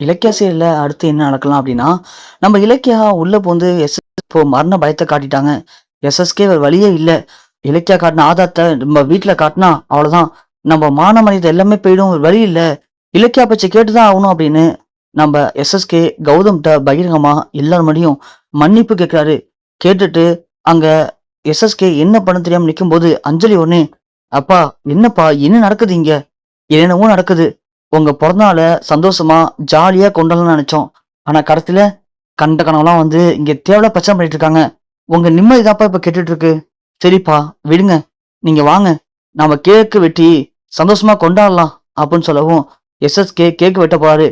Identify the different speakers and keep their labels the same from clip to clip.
Speaker 1: இலக்கியா சீரியல்ல அடுத்து என்ன நடக்கலாம் அப்படின்னா, நம்ம இலக்கியா உள்ளே போந்து எஸ் இப்போ மரண பயத்தை காட்டிட்டாங்க. எஸ்எஸ்கே வழியே இல்லை இலக்கியா காட்டின ஆதாரத்தை நம்ம வீட்டில் காட்டினா அவ்வளோதான். நம்ம மான மனித எல்லாமே போயிடும். ஒரு வழி இல்லை இலக்கியா பச்சை கேட்டு தான் ஆகணும் அப்படின்னு நம்ம எஸ்எஸ்கே கௌதம்கிட்ட பகிரங்கமாக எல்லார் முன்னாடியும் மன்னிப்பு கேட்குறாரு கேட்டுட்டு அங்கே எஸ்எஸ்கே என்ன பண்ண தெரியாமல் நிற்கும்போது அஞ்சலி ஒன்று "அப்பா என்னப்பா என்ன நடக்குது இங்கே என்னென்னவோ நடக்குது. உங்க பிறந்தநாள சந்தோஷமா, ஜாலியா கொண்டாடலாம்னு நினைச்சோம் ஆனா கடைசில கண்ட கனவுலாம் வந்து இங்க தேவையில்லாத பிரச்சனை பண்ணிட்டு இருக்காங்க. உங்க நிம்மதி தாப்பா இப்ப கெட்டுட்டு இருக்கு. சரிப்பா விடுங்க. நீங்க வாங்க. நாம கேக்கு வெட்டி சந்தோஷமா கொண்டாடலாம்." அப்படின்னு சொல்லவும் எஸ்எஸ்கே கேக் வெட்ட போறாரு.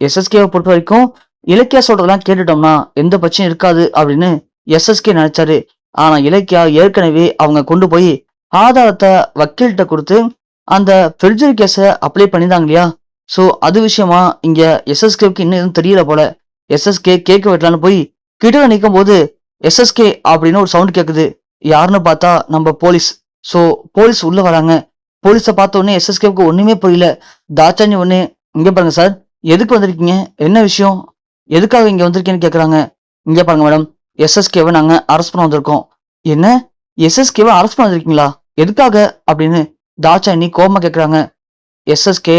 Speaker 1: பொறுத்த வரைக்கும் இலக்கியா சொல்றதெல்லாம் கேட்டுட்டோம்னா எந்த பிரச்சனையும் இருக்காது அப்படின்னு எஸ்எஸ்கே நினைச்சாரு ஆனா இலக்கியா ஏற்கனவே அவங்க கொண்டு போய் ஆதாரத்தை வக்கீல்கிட்ட கொடுத்து அந்த பெர்ஜரி கேஸை அப்ளை பண்ணியிருந்தாங்க இல்லையா? ஸோ அது விஷயமா இங்க எஸ்எஸ்கேவுக்கு இன்னும் எதுவும் தெரியல போல. எஸ்எஸ்கே கேட்க வெட்டலான்னு போய் கிட்ட நிக்கும்போது எஸ்எஸ்கே அப்படின்னு ஒரு சவுண்ட் கேட்குது யாருன்னு பார்த்தா நம்ம போலீஸ். ஸோ போலீஸ் உள்ள வராங்க. போலீஸை பார்த்த உடனே எஸ்எஸ்கேவுக்கு ஒண்ணுமே புரியல. தாச்சாஞ்சி ஒன்று "இங்க பாருங்க சார். எதுக்கு வந்திருக்கீங்க? என்ன விஷயம்? எதுக்காக இங்க வந்திருக்கீங்கன்னு கேட்குறாங்க "இங்க பாருங்க மேடம். எஸ்எஸ்கேவை நாங்க அரெஸ்ட் பண்ண வந்திருக்கோம்." "என்ன? எஸ்எஸ்கேவை அரெஸ்ட் பண்ண வந்திருக்கீங்களா? எதுக்காக?" அப்படின்னு தாட்சாயணி கோமா கேட்குறாங்க எஸ்எஸ்கே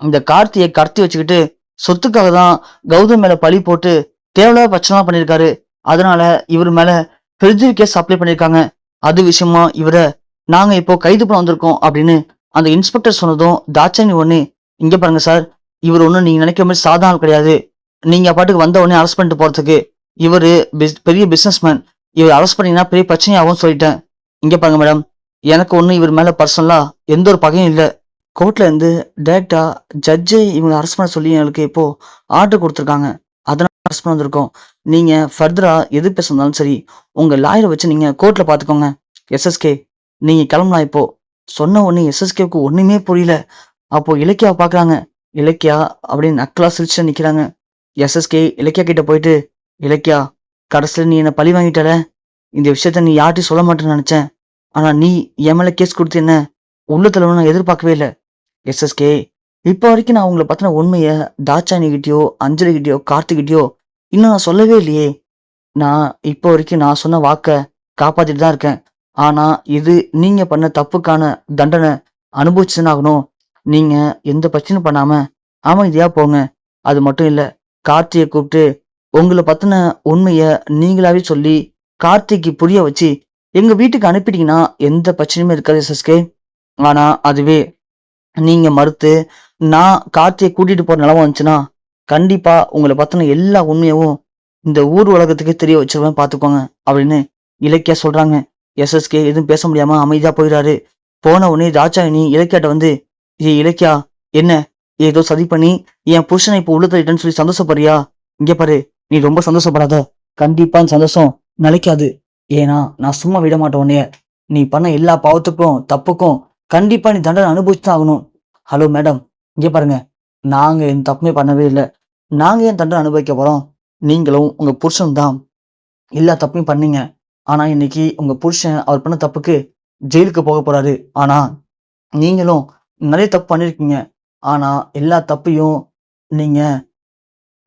Speaker 1: இந்த கார்த்தியை கடத்தி வச்சுக்கிட்டு சொத்துக்காக தான் கௌதம் மேல பழி போட்டு தேவையில்லாத பிரச்சனைலாம் பண்ணியிருக்காரு. அதனால இவர் மேல பெர்ஜரி கேஸ் அப்ளை பண்ணியிருக்காங்க. அது விஷயமா இவரை நாங்க இப்போ கைது பண்ண வந்திருக்கோம் அப்படின்னு அந்த இன்ஸ்பெக்டர் சொன்னதும் தாட்சாயணி ஒண்ணு, "இங்க பாருங்க சார். இவர் ஒன்றும் நீங்க நினைக்கிற மாதிரி சாதாரணம் கிடையாது. நீங்க பாட்டுக்கு வந்த உடனே அரெஸ்ட் பண்ணிட்டு போறதுக்கு. இவர் பிஸ் பெரிய பிசினஸ்மேன். இவர் அரெஸ்ட் பண்ணீங்கன்னா பெரிய பிரச்சனையாகவும் சொல்லிட்டேன். இங்க பாருங்க மேடம். எனக்கு ஒன்றும் இவர் மேல பர்சனலா எந்த ஒரு பகையும் இல்லை கோர்ட்லேருந்து டேரெக்டாக ஜட்ஜை இவங்களை அரெஸ்ட் பண்ண சொல்லி எங்களுக்கு இப்போது ஆர்டர் கொடுத்துருக்காங்க அதனால் அரெஸ்ட் பண்ண வந்திருக்கோம். நீங்கள் ஃபர்தராக எது பேசணும்னாலும் சரி, உங்கள் லாயரை வச்சு நீங்கள் கோர்ட்டில் பார்த்துக்கோங்க. எஸ்எஸ்கே நீங்கள் கிளம்பலாம் இப்போது சொன்ன உடனே எஸ்எஸ்கேவுக்கு ஒன்றுமே புரியல. அப்போது இலக்கியா பார்க்குறாங்க இலக்கியா அப்படின்னு நக்கலாக சிரிச்சு நிற்கிறாங்க எஸ்எஸ்கே இலக்கியா கிட்ட போயிட்டு, "இலக்கியா கடைசியில் நீ என்னை பழி வாங்கிட்டல. இந்த விஷயத்த நீ யார்ட்டையும் சொல்ல மாட்டேன்னு நினச்சேன் ஆனால் நீ என் மேலே கேஸ் கொடுத்து என்ன உள்ள நான் எதிர்பார்க்கவே இல்லை எஸ்எஸ்கே இப்போ வரைக்கும் நான் உங்களை பற்றின உண்மையை தாட்சாயணி கிட்டயோ, அஞ்சலி இன்னும் நான் சொல்லவே இல்லையே. நான் இப்போ வரைக்கும் நான் சொன்ன வாக்கை காப்பாற்றிட்டு தான் இருக்கேன். ஆனால் இது நீங்கள் பண்ண தப்புக்கான தண்டனை அனுபவிச்சுனாகணும் நீங்கள் எந்த பிரச்சனையும் பண்ணாமல் அமைதியாக போங்க. அது மட்டும் இல்லை கார்த்தியை கூப்பிட்டு உங்களை பற்றின உண்மையை நீங்களாவே சொல்லி கார்த்திக்கு புரிய வச்சு எங்கள் வீட்டுக்கு அனுப்பிட்டீங்கன்னா எந்த பிரச்சனையுமே இருக்காது எஸ்எஸ்கே. ஆனால் அதுவே நீங்க மறுத்து நான் கார்த்தியை கூட்டிட்டு போற நிலவம் வந்துச்சுன்னா, கண்டிப்பா உங்களை பத்தின எல்லா உண்மையவும் இந்த ஊர் உலகத்துக்கு தெரிய வச்சிருவேன் பார்த்துக்கோங்க." அப்படின்னு இலக்கியா சொல்றாங்க. எஸ்எஸ்கே எதுவும் பேச முடியாம அமைதியா போயிடாரு போன உடனே ராஜாயினி இலக்கியாட்ட வந்து, "ஏய் இலக்கியா என்ன ஏதோ சதி பண்ணி என் புருஷனை இப்போ உள்ள தள்ளிட்டேன்னு சொல்லி சந்தோஷப்படுறியா? இங்க பாரு நீ ரொம்ப சந்தோஷப்படாத. கண்டிப்பா சந்தோஷம் நிலைக்காது. ஏன்னா நான் சும்மா விட மாட்டேன் உன்னைய. நீ பண்ண எல்லா பாவத்துக்கும், தப்புக்கும் கண்டிப்பா நீ தண்டனை அனுபவிச்சு தான் ஆகணும். ஹலோ மேடம் இங்கே பாருங்க. நாங்க எந்த தப்புமே பண்ணவே இல்லை நாங்க ஏன் தண்டனை அனுபவிக்க போறோம்? நீங்களும் உங்க புருஷன் தான் எல்லா தப்பையும் பண்ணீங்க. ஆனா இன்னைக்கு உங்க புருஷன் அவர் பண்ண தப்புக்கு ஜெயிலுக்கு போக போறாரு. ஆனா நீங்களும் நிறைய தப்பு பண்ணியிருக்கீங்க. ஆனா எல்லா தப்பையும் நீங்க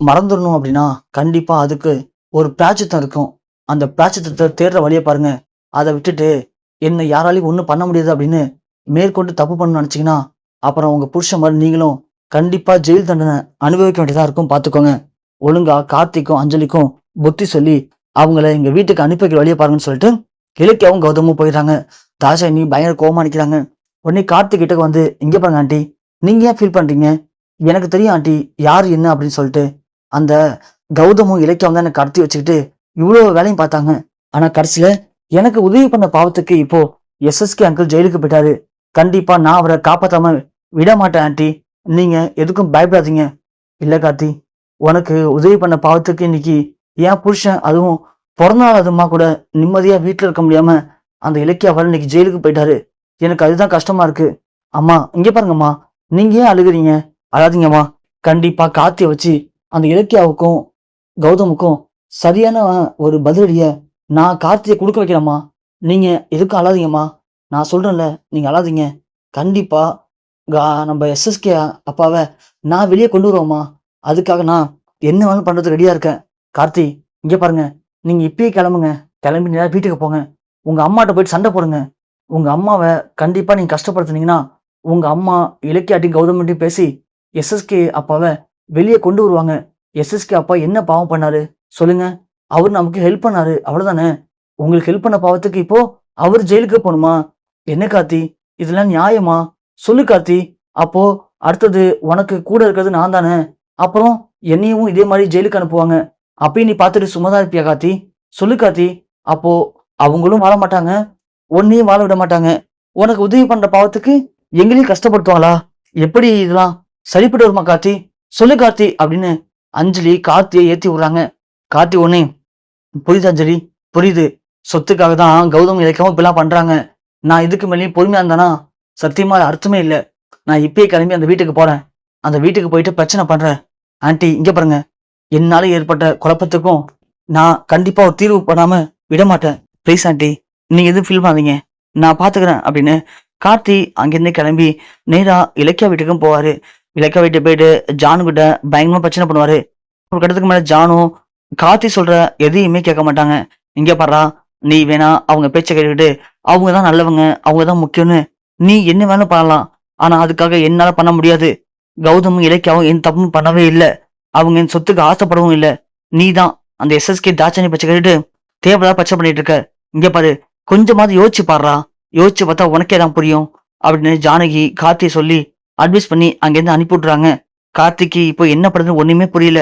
Speaker 1: மறந்துடணும் அப்படின்னா, கண்டிப்பா அதுக்கு ஒரு பிராயச்சித்தம் இருக்கும். அந்த பிராயச்சித்தத்த தேடுற வழியை பாருங்க. அதை விட்டுட்டு என்னை யாராலையும் ஒன்றும் பண்ண முடியாது அப்படின்னு மேற்கொண்டு தப்பு பண்ண நினச்சிங்கன்னா அப்புறம் உங்கள் புருஷன் மாதிரி நீங்களும் கண்டிப்பாக ஜெயில் தண்டனை அனுபவிக்க வேண்டியதாக இருக்கும் பார்த்துக்கோங்க. ஒழுங்காக கார்த்திக்கும், அஞ்சலிக்கும் புத்தி சொல்லி அவங்கள எங்கள் வீட்டுக்கு அனுப்பி வைக்கிற வழியை பாருங்கன்னு சொல்லிட்டு இலக்கியாவும், கௌதமும் போயிடுறாங்க. தாட்சாயணி பயங்கர கோவமா நிக்கிறாங்க. உடனே கார்த்திக் கிட்டக்கு வந்து, இங்கே பாருங்க ஆண்டி. நீங்கள் ஏன் ஃபீல் பண்ணுறீங்க எனக்கு தெரியும் ஆண்டி யார் என்ன அப்படின்னு சொல்லிட்டு. அந்த கௌதமும், இலக்கியம் தான் எனக்கு கடத்தி வச்சுக்கிட்டு இவ்வளோ வேலையும் பார்த்தாங்க. ஆனால் கடைசியில் எனக்கு உதவி பண்ண பாவத்துக்கு இப்போ எஸ்எஸ்கே அங்கிள் ஜெயிலுக்கு போயிட்டாரு. கண்டிப்பா நான் அவரை காப்பாத்தாம விட மாட்டேன் ஆண்டி. நீங்க எதுக்கும் பயப்படாதீங்க." "இல்ல கார்த்தி. உனக்கு உதவி பண்ண பாவத்துக்கு இன்னைக்கு என் புருஷன் அதுவும் பிறந்தநாள் நாள் கூட நிம்மதியா வீட்டில் இருக்க முடியாம அந்த இலக்கியாவால இன்னைக்கு ஜெயிலுக்கு போயிட்டாரு. எனக்கு அதுதான் கஷ்டமா இருக்கு. அம்மா இங்க பாருங்கம்மா. நீங்க ஏன் அழுகுறீங்க? அழாதீங்கம்மா. கண்டிப்பா காத்திய வச்சு அந்த இலக்கியாவுக்கும், கௌதமுக்கும் சரியான ஒரு பதிலடியை நான் கார்த்தியை கொடுக்க வைக்கிறேம்மா நீங்க எதுக்கும் அழாதீங்கம்மா. நான் சொல்கிறேன்ல நீங்கள் அழாதீங்க. கண்டிப்பா கா நம்ம எஸ்எஸ்கே அப்பாவை நான் வெளியே கொண்டு வருவோம்மா. அதுக்காக நான் என்ன வேணாலும் பண்ணுறதுக்கு ரெடியாக இருக்கேன். கார்த்தி இங்கே பாருங்க. நீங்கள் இப்பயே கிளம்புங்க. கிளம்பி நேராக வீட்டுக்கு போங்க. உங்கள் அம்மாட்ட போயிட்டு சண்டை போடுங்க. உங்கள் அம்மாவை கண்டிப்பாக நீங்கள் கஷ்டப்படுத்துனீங்கன்னா உங்கள் அம்மா இலக்கியாட்டி கௌதமிட்டையும் பேசி எஸ்எஸ்கே அப்பாவை வெளியே கொண்டு வருவாங்க. எஸ்எஸ்கே அப்பா என்ன பாவம் பண்ணாரு? சொல்லுங்க. அவர் நமக்கு ஹெல்ப் பண்ணாரு. அவ்வளோதானே உங்களுக்கு ஹெல்ப் பண்ண பாவத்துக்கு இப்போ அவர் ஜெயிலுக்கு போகணுமா? என்ன கார்த்தி? இதெல்லாம் நியாயமா? சொல்லு கார்த்தி. அப்போ அடுத்தது உனக்கு கூட இருக்கிறது நான் தானே? அப்புறம் என்னையும் இதே மாதிரி ஜெயிலுக்கு அனுப்புவாங்க. அப்பயும் நீ பார்த்துட்டு சும்மா தான் இருப்பியா கார்த்தி? சொல்லு கார்த்தி. அப்போ அவங்களும் வாழ மாட்டாங்க. உன்னையும் வாழ விட மாட்டாங்க. உனக்கு உதவி பண்ற பாவத்துக்கு எங்களையும் கஷ்டப்படுத்துவாங்களா எப்படி இதெல்லாம் சரிப்பட்டு வருமா கார்த்தி? சொல்லு கார்த்தி அப்படின்னு அஞ்சலி கார்த்தியை ஏத்தி விடுறாங்க. கார்த்தி உடனே புரியுது அஞ்சலி? புரியுது. சொத்துக்காக தான் கௌதம் இழைக்காம இப்பெல்லாம் பண்றாங்க. நான் இதுக்கு மேலேயும் பொறுமையாக இருந்தானா? சத்தியமா அர்த்தமே இல்லை. நான் இப்பயே கிளம்பி அந்த வீட்டுக்கு போறேன். அந்த வீட்டுக்கு போயிட்டு பிரச்சனை பண்றேன். ஆன்ட்டி இங்க பாருங்க. என்னால ஏற்பட்ட குழப்பத்துக்கும் நான் கண்டிப்பா ஒரு தீர்வு பண்ணாம விட மாட்டேன். ப்ளீஸ் ஆன்ட்டி நீங்க எதுவும் ஃபீல் பண்ணாதீங்க. நான் பாத்துக்கிறேன் அப்படின்னு கார்த்தி அங்கிருந்து கிளம்பி நேரா இலக்கியா வீட்டுக்கும் போவாரு. இலக்கியா வீட்டு போயிட்டு ஜானு கிட்ட பயங்கரமா பிரச்சனை பண்ணுவாரு. ஒரு கட்டத்துக்கு மேல ஜானும் கார்த்தி சொல்ற எதையுமே கேட்க மாட்டாங்க. இங்க பாடுறா நீ வேணா அவங்க பேச்சை கேட்டுக்கிட்டு அவங்க தான் நல்லவங்க அவங்க தான் முக்கியம்னு நீ என்ன வேணாலும் பண்ணலாம். ஆனா அதுக்காக என்னால பண்ண முடியாது. கௌதமும் இலக்கியாவும் என் தப்பும் பண்ணவே இல்லை. அவங்க என் சொத்துக்கு ஆசைப்படவும் இல்லை. நீ தான் அந்த எஸ்எஸ்கே தாட்சணி பச்சை கேட்டுட்டு தேவையா பச்சை பண்ணிட்டு இருக்க. இங்க பாரு கொஞ்சமாவது யோசிச்சு பாடுறா யோசிச்சு பார்த்தா உனக்கே தான் புரியும். அப்படின்னு ஜானகி கார்த்தியை சொல்லி அட்வைஸ் பண்ணி அங்கேருந்து அனுப்பி விட்றாங்க கார்த்திக்கு இப்போ என்ன பண்ணுறதுன்னு ஒன்றுமே புரியல.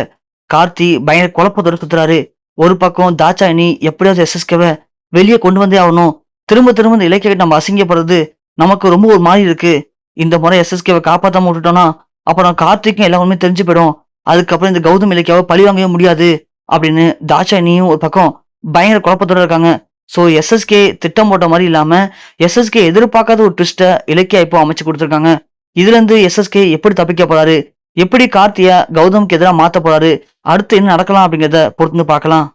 Speaker 1: கார்த்தி பயங்கர குழப்பத்தோட சுத்துறாரு. ஒரு பக்கம் தாட்சாயணி எப்படியாவது எஸ்எஸ்கேவை வெளியே கொண்டு வந்தே ஆகணும். திரும்ப திரும்ப இந்த இலக்கிய நம்ம அசிங்கப்படுறது நமக்கு ரொம்ப ஒரு மாதிரி இருக்கு. இந்த முறை எஸ்எஸ்கேவை காப்பாத்தாம விட்டுட்டோம்னா அப்புறம் கார்த்திக்கும் எல்லா உண்மையும் தெரிஞ்சு போயிடும். அதுக்கப்புறம் இந்த கௌதம் இலக்கியாவை பழி வாங்கவே முடியாது அப்படின்னு தாட்சாயினியும் ஒரு பக்கம் பயங்கர குழப்பத்தோட இருக்காங்க. ஸோ எஸ்எஸ்கே திட்டம் போட்ட மாதிரி இல்லாம எஸ்எஸ்கே எதிர்பார்க்காத ஒரு ட்விஸ்ட்டை இலக்கியா இப்போ அமைச்சு கொடுத்துருக்காங்க. இதுல இருந்து எஸ்எஸ்கே எப்படி தப்பிக்க போறாரு? எப்படி கார்த்தியா கௌதம்க்கு எதிராக மாத்த போறாரு? அடுத்து என்ன நடக்கலாம் அப்படிங்கிறத பொறுத்து பார்க்கலாம்.